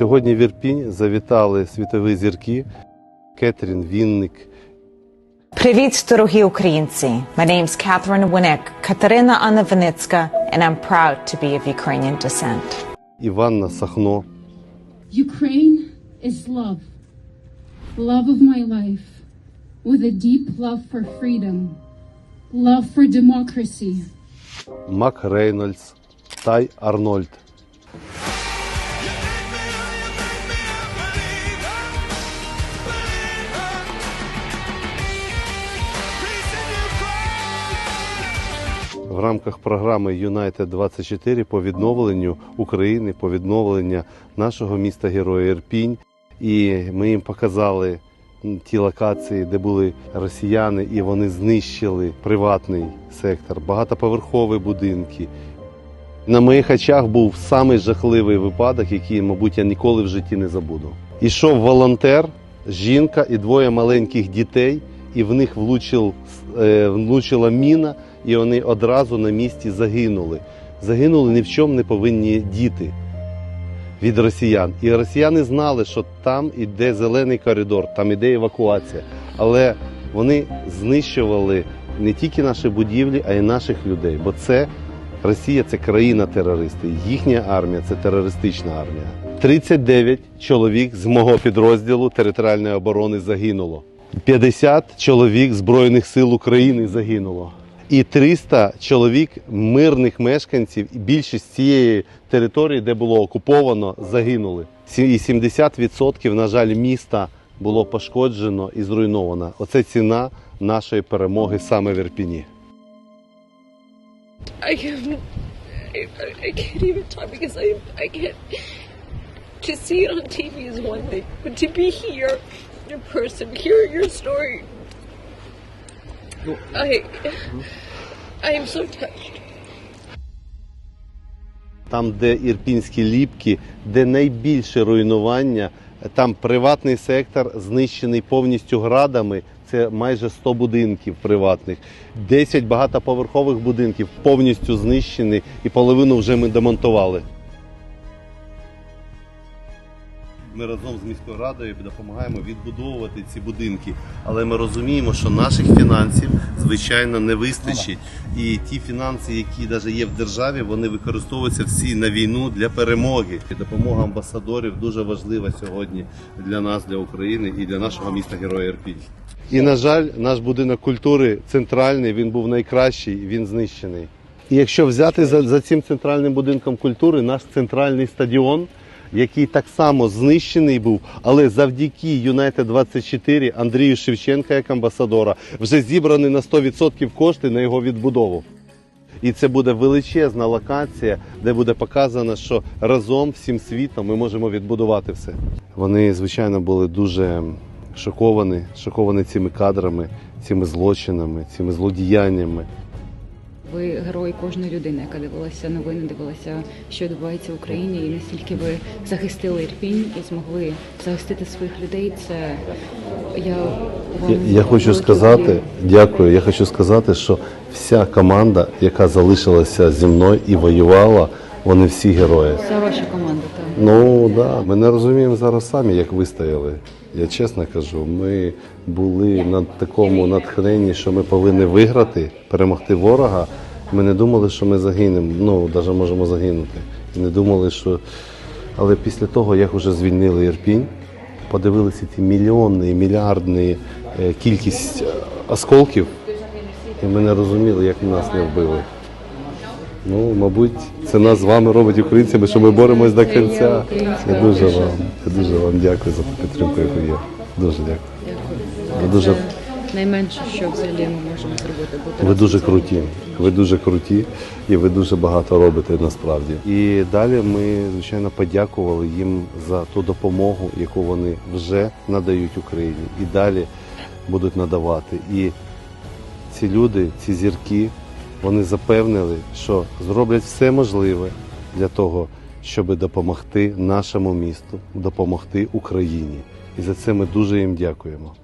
Сьогодні в Ірпінь завітали світові зірки Кетрін Вінник, Привіт, дорогі українці. My name's Catherine Winnick, Катерина Анна Виницька, and I'm proud to be of Ukrainian descent. Іванна Сахно, Ukraine is love, love of my life, with a deep love for freedom, love for democracy. Мак Рейнольдс, Тай Арнольд. В рамках програми United 24 по відновленню України, по відновленню нашого міста Героя Ірпінь. І ми їм показали ті локації, де були росіяни, і вони знищили приватний сектор, багатоповерхові будинки. На моїх очах був самий жахливий випадок, який, мабуть, я ніколи в житті не забуду. Ішов волонтер, жінка і двоє маленьких дітей, і в них е, влучила міна, і вони одразу на місці загинули. Загинули ні в чому не повинні діти від росіян. І росіяни знали, що там іде зелений коридор, там іде евакуація. Але вони знищували не тільки наші будівлі, а й наших людей. Бо це Росія це країна терористи. Їхня армія це терористична армія. 39 чоловік з мого підрозділу територіальної оборони загинуло. 50 чоловік Збройних сил України загинуло. І 300 чоловік мирних мешканців, більшість цієї території, де було окуповано, загинули. І 70% на жаль, міста було пошкоджено і зруйновано. Оце ціна нашої перемоги саме в Ірпіні. I can't. I- I can't even talk because I I can't. To see it on TV is one thing, but to be here in person, hear your story, I I am so touched. Там, де ірпінські ліпки, де найбільше руйнування, там приватний сектор знищений повністю градами. Це майже 100 будинків приватних, 10 багатоповерхових будинків повністю знищені, і половину вже ми демонтували. Ми разом з міською радою допомагаємо відбудовувати ці будинки, але ми розуміємо, що наших фінансів звичайно не вистачить. І ті фінанси, які навіть є в державі, вони використовуються всі на війну для перемоги. І допомога амбасадорів дуже важлива сьогодні для нас, для України і для нашого міста Героя Ірпінь. І на жаль, наш будинок культури центральний, він був найкращий, він знищений. І якщо взяти за, за цим центральним будинком культури, наш центральний стадіон, який так само знищений був, але завдяки United 24 Андрію Шевченка як амбасадора вже зібрані на 100% кошти на його відбудову. І це буде величезна локація, де буде показано, що разом всім світом ми можемо відбудувати все. Вони, звичайно, були дуже шоковані, шоковані цими кадрами, цими злочинами, цими злодіяннями. Ви герой кожної людини, яка дивилася новини, дивилася, що відбувається в Україні, і наскільки ви захистили Ірпінь і змогли захистити своїх людей. Це я вам Я, я хочу сказати, вдячна. дякую. Я хочу сказати, що вся команда, яка залишилася зі мною і воювала, вони всі герої. Вся ваша команда там. Ну да, ми не розуміємо зараз самі, як вистояли. Я чесно кажу, ми були на такому натхненні, що ми повинні виграти, перемогти ворога. Ми не думали, що ми загинемо. Ну, навіть можемо загинути. І не думали, що. Але після того, як вже звільнили Ірпінь, подивилися ці мільйонні, мільярдні е, кількість е, осколків, і ми не розуміли, як нас не вбили. Ну, мабуть, це нас з вами робить українцями, що ми боремось до кінця. Я дуже вам, я дуже вам дякую за ту підтримку, яку є. Дуже дякую. Дякую. Ви дуже- найменше, що взагалі ми можемо зробити. Бути Ви дуже круті. Ви дуже круті і ви дуже багато робите насправді. І далі ми, звичайно, подякували їм за ту допомогу, яку вони вже надають Україні, і далі будуть надавати. І ці люди, ці зірки, вони запевнили, що зроблять все можливе для того, щоб допомогти нашому місту, допомогти Україні. І за це ми дуже їм дякуємо.